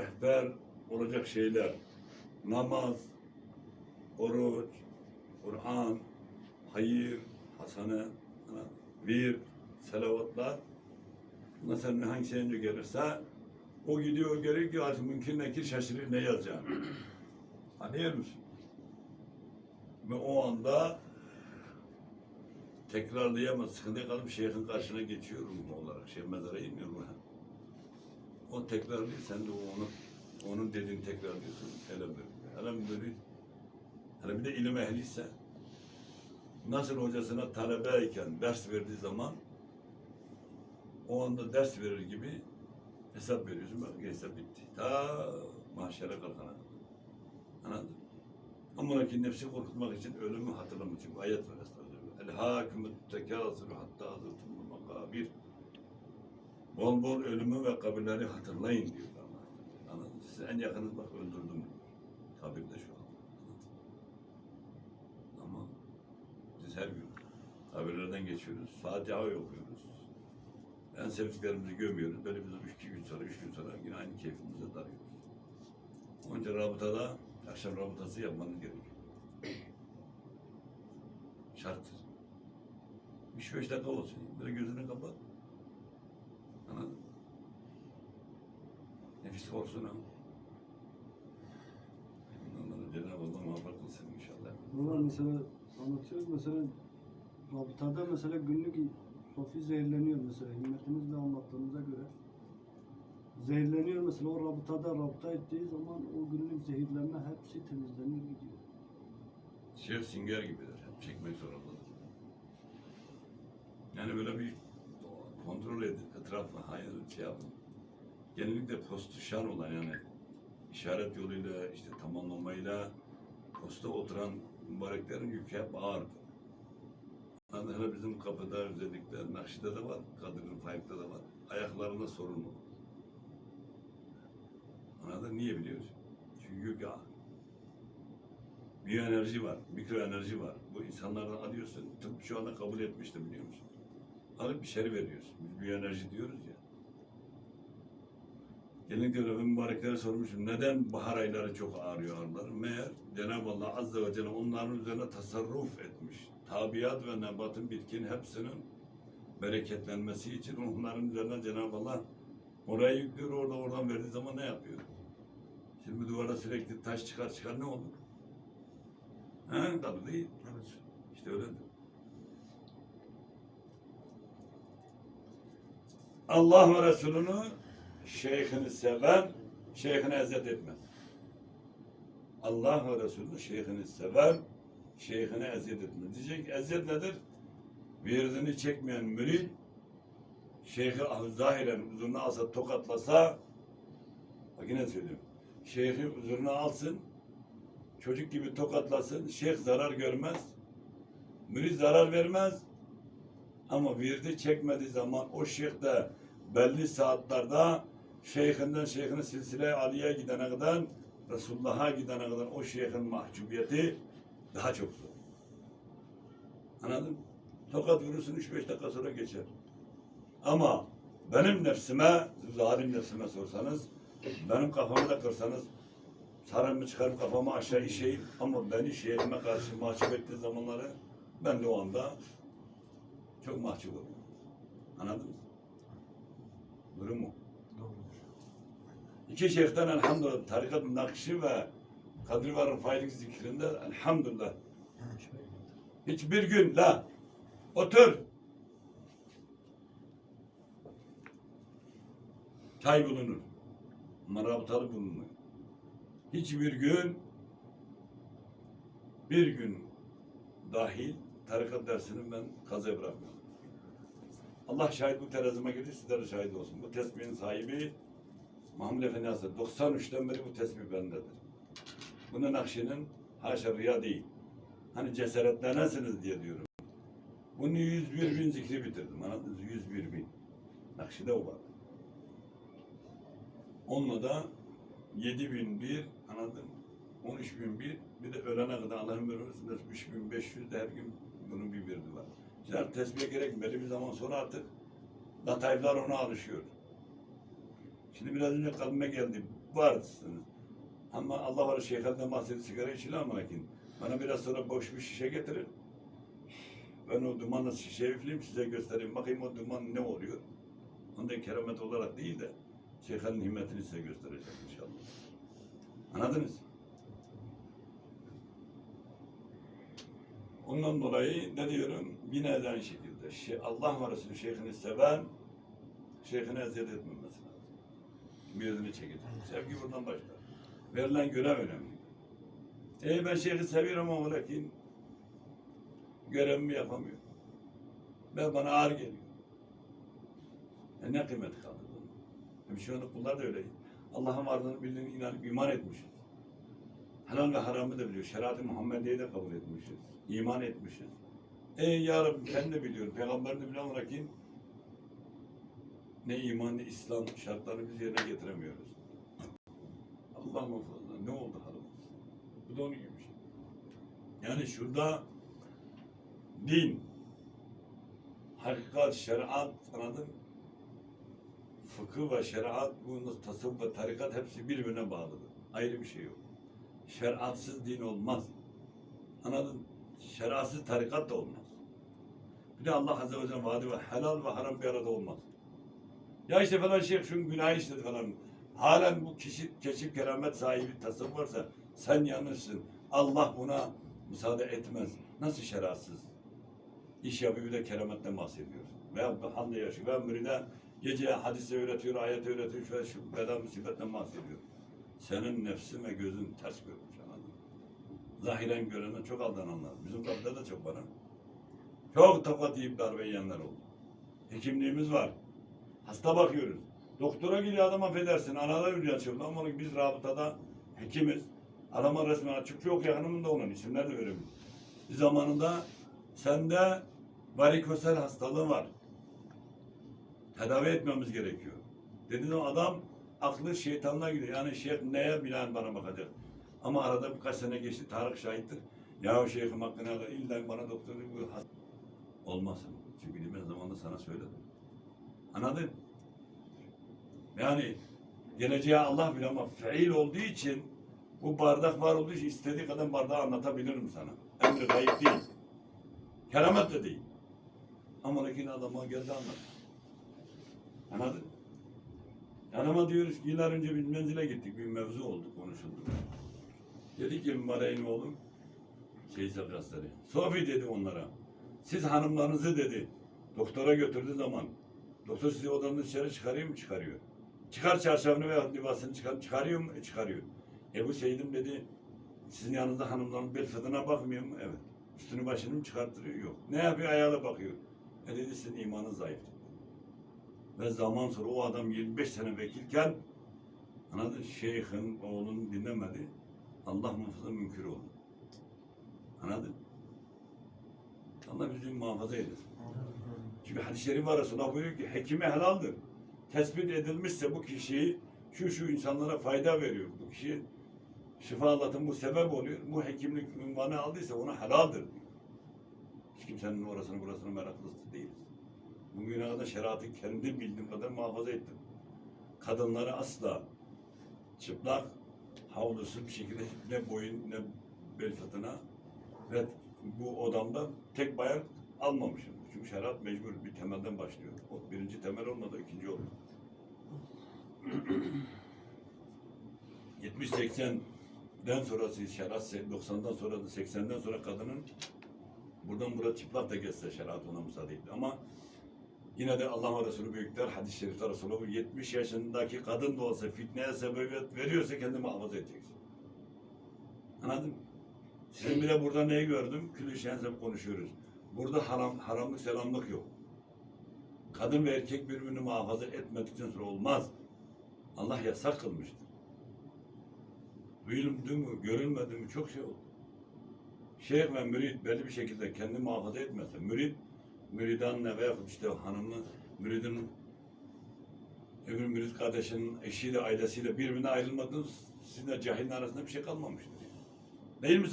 rehber olacak şeyler. Namaz, oruç, Kur'an, hayır, hasane, ha, vir, selavatlar. Bunlar senin hangisi önce gelirse o gidiyor görüyor ki artık mümkün nekir şaşırır ne yazacağını. Anlıyor musun? Ve o anda tekrarlayamaz. Sıkıntıya kalıp şeyhin karşına geçiyor ruh olarak. Şey mezara inmiyor mu? O tekrarlıyor, sen de onu onun dediğini tekrarlıyorsun. Hele böyle. Hele böyle. Hele bir de ilim ehliyse nasıl hocasına talebeyken ders verdiği zaman o anda ders verir gibi hesap veriyorsun. Bak hesap bitti. Ta mahşere kalkana. Anladın mı? Amındaki nefsi korkutmak için ölümü hatırlamak için ayet var estağfurullah. El hakimut tekâsuru hatta azırtumul makabir. Bol bol ölümü ve kabirleri hatırlayın diyor Allah. Anladın mı? Size en yakınız bak öldürdüm. Kabirde şu an. Ama biz her gün kabirlerden geçiyoruz. Fatiha okuyoruz. En sevdiklerimizi gömüyoruz. Böyle biz üç gün sonra, üç gün sonra yine aynı keyfimize dalıyoruz. Onca rabıtada akşam rabıtası yapmanız gerekiyor. Şarttır. Üç beş dakika olsun. Böyle gözünü kapat. Mı? Nefis ha. Ondan Cenab-ı Allah muhabbet kılsın inşallah. Valla mesela anlatıyoruz mesela rabıtada mesela günlük Sofi zehirleniyor mesela himmetinizle anlattığınıza göre. Zehirleniyor mesela o rabıtada rabıta ettiği zaman o günlük zehirlenme hepsi temizlenir gidiyor. Şeyh Singer gibidir. Hep çekmek zorundadır. Yani böyle bir kontrol edin. Etrafla hayır şey yapın. Genellikle postu şan olan yani işaret yoluyla işte tamamlamayla posta oturan mübareklerin yükü hep ağırdır. Yani hele bizim kapıda özellikle Nakşi'de de var, Kadir'in Faik'te de var. Ayaklarında sorun olur. Anladın? Niye biliyorsun? Çünkü yük ağır. Biyoenerji var, mikroenerji var. Bu insanlardan alıyorsun. Tıp şu anda kabul etmişti biliyor musun? Alıp içeri veriyorsun. Biz biyoenerji diyoruz ya. Genellikle Rabbim mübareklere sormuşum. Neden bahar ayları çok ağrıyor ağrılar? Meğer Cenab-ı Allah Azze ve Celle onların üzerine tasarruf etmiş. Tabiat ve nebatın bitkinin hepsinin bereketlenmesi için onların üzerine Cenab-ı Allah oraya yüklüyor, orada oradan verdiği zaman ne yapıyor? Şimdi duvara sürekli taş çıkar çıkar ne olur? He? Tabii değil. Evet. İşte öyledir. Allah ve Resulünü şeyhini seven, şeyhine eziyet etmez. Allah ve Resulü şeyhini sever, şeyhine eziyet etmez. Diyecek eziyet nedir? Virdini çekmeyen mürid, şeyhi zahiren huzuruna alsa, tokatlasa, bak yine söylüyorum, şeyhi huzuruna alsın, çocuk gibi tokatlasın, şeyh zarar görmez, mürid zarar vermez, ama virdi çekmediği zaman o şeyh de belli saatlerde şeyhinden şeyhine silsile Ali'ye gidene kadar Resulullah'a gidene kadar o şeyhin mahcubiyeti daha çok zor. Anladın mı? Tokat vurursun 3-5 dakika sonra geçer. Ama benim nefsime, zalim nefsime sorsanız, benim kafamı da kırsanız, sarımı çıkarıp kafamı aşağı işeyim ama beni şeyhime karşı mahcup ettiği zamanları ben de o anda çok mahcup oluyorum. Anladın mı? Durum mu? İki şeyhten elhamdülillah tarikat-ı nakşi ve kadri ve rıfaylık zikrinde elhamdülillah hiçbir gün la otur çay bulunur. Ama rabıtalı bulunmuyor. Hiçbir gün bir gün dahil tarikat dersini ben kaza bırakmıyorum. Allah şahit bu terazime gelir, sizler de şahit olsun. Bu tesbihin sahibi Mahmud Efendi Hazretleri 93'ten beri bu tesbih bendedir. Bunun Nakşi'nin haşa rüya değil. Hani cesaretlenesiniz diye diyorum. Bunu 101 bin zikri bitirdim. Anladınız mı? 101 bin. Nakşi'de o var. Onunla da 7001 anladın mı? 13001 bir de ölene kadar Allah'ın ömrünün 3500 de her gün var. Şimdi artık tesbihe gerek belli bir zaman sonra artık latayflar ona alışıyor. Şimdi biraz önce kalbime geldi. varsınız. Ama Allah var şeyhlerden bahsetti sigara içilir ama lakin bana biraz sonra boş bir şişe getirin. Ben o dumanla şişeyi üfleyeyim size göstereyim. Bakayım o duman ne oluyor. Ondan keramet olarak değil de şeyhlerin himmetini size göstereceğim inşallah. Anladınız? Ondan dolayı ne diyorum? Yine de aynı şekilde. Şey, Allah ve Resulü şeyhini seven, şeyhine eziyet etmemesi lazım. Birini çekecek. Sevgi buradan başlar. Verilen görev önemli. E ben şeyhi seviyorum ama lakin görevimi yapamıyorum. Ben bana ağır geliyor. E ne kıymeti kaldı bunun? E şu anda kullar da öyle. Allah'ın varlığını bildiğini inanıp iman etmişiz. Helal ve haramı da biliyor. Şeriat-ı Muhammediye'yi de kabul etmişiz. İman etmişiz. Ey ya Rabbi sen de biliyorsun. Peygamber ama lakin ne iman ne İslam şartlarını biz yerine getiremiyoruz. Allah muhafaza. Ne oldu halimiz? Bu da onun gibi bir şey. Yani şurada din, hakikat, şeriat anladın? Fıkıh ve şeriat, bu tasavvuf ve tarikat hepsi birbirine bağlıdır. Ayrı bir şey yok. Şeriatsız din olmaz. Anladın? mı? Şeriatsız tarikat da olmaz. Bir de Allah Azze ve Celle vaadi ve helal ve haram bir arada olmaz. Ya işte falan şeyh şu günah işledi falan. Halen bu kişi keşif keramet sahibi tasavvuf varsa sen yanlışsın. Allah buna müsaade etmez. Nasıl şeriatsız? İş yapıyor de kerametten bahsediyor. Veya halde yaşıyor. Veya müride gece hadise öğretiyor, ayet öğretiyor. Şöyle şu bela musibetten bahsediyor. Senin nefsin ve gözün ters görmüş anladın mı? Zahiren görene çok aldananlar. Bizim kapıda da çok bana. Çok tokat yiyip darbe yiyenler oldu. Hekimliğimiz var. Hasta bakıyoruz. Doktora gidiyor adam affedersin. Anada üryan çıktı ama biz rabıtada hekimiz. Adama resmen açık çok yakınımın da onun isimler de verelim. Bir zamanında sende varikosel hastalığı var. Tedavi etmemiz gerekiyor. Dedi zaman adam aklı şeytanla gidiyor. Yani şeyh neye bilen bana bakacak. Ama arada birkaç sene geçti. Tarık şahittir. Ya şeyhim hakkında illa bana doktor dedi, bu has- Olmasın. Çünkü ben zamanında sana söyledim. Anladın? Yani geleceğe Allah bilir ama fiil olduğu için bu bardak var olduğu için istediği kadar bardağı anlatabilirim sana. Emri kayıp değil. Keramet de değil. Ama lakin adama geldi anlat. Anladın? Yanıma diyoruz ki yıllar önce bir menzile gittik. Bir mevzu oldu, konuşuldu. Dedi ki mübareğin oğlum şey sakasları. Sofi dedi onlara. Siz hanımlarınızı dedi doktora götürdüğü zaman doktor sizi odanın dışarı çıkarıyor mu? Çıkarıyor. Çıkar çarşafını ve libasını çıkar, çıkarıyor mu? E, çıkarıyor. Ebu Seyit'im dedi sizin yanınızda hanımların bel fıdığına bakmıyor mu? Evet. Üstünü başını mı çıkarttırıyor? Yok. Ne yapıyor? Ayağına bakıyor. E dedi sizin imanınız zayıf. Ve zaman sonra o adam 25 sene vekilken anladın şeyhin oğlunu dinlemedi. Allah muhafaza mümkün oldu. Anladın? Allah bizi muhafaza eylesin. Çünkü hadis-i şerif var Resulullah buyuruyor ki hekime helaldir. Tespit edilmişse bu kişiyi şu şu insanlara fayda veriyor. Bu kişi şifa Allah'tan bu sebep oluyor. Bu hekimlik ünvanı aldıysa ona helaldir. Hiç kimsenin orasını burasını meraklısı değiliz. Bugüne kadar şeriatı kendi bildiğim kadar muhafaza ettim. Kadınları asla çıplak, havlusu bir şekilde ne boyun ne bel fıtığına ve bu odamda tek bayan almamışım. Çünkü şeriat mecbur bir temelden başlıyor. O birinci temel olmadı, ikinci oldu. 70-80'den sonrası şeriat 90'dan sonra da 80'den sonra kadının buradan buraya çıplak da geçse şeriat ona müsaade etti. Ama yine de Allah Resulü büyükler hadis-i şerifte Resulü 70 yaşındaki kadın da olsa fitneye sebebiyet veriyorsa kendi muhafaza edeceksin. Anladın mı? Sizin bir de burada neyi gördüm? Külüşen hep konuşuyoruz. Burada haram, haramlık selamlık yok. Kadın ve erkek birbirini muhafaza etmedikten sonra olmaz. Allah yasak kılmıştır. Duyuldu mu, görülmedi mi çok şey oldu. Şeyh ve mürid belli bir şekilde kendi muhafaza etmezse, mürid, müridanla veya işte hanımı, müridin öbür mürid kardeşinin eşiyle, ailesiyle birbirine ayrılmadınız, sizin de cahilin arasında bir şey kalmamıştır. Değil mi?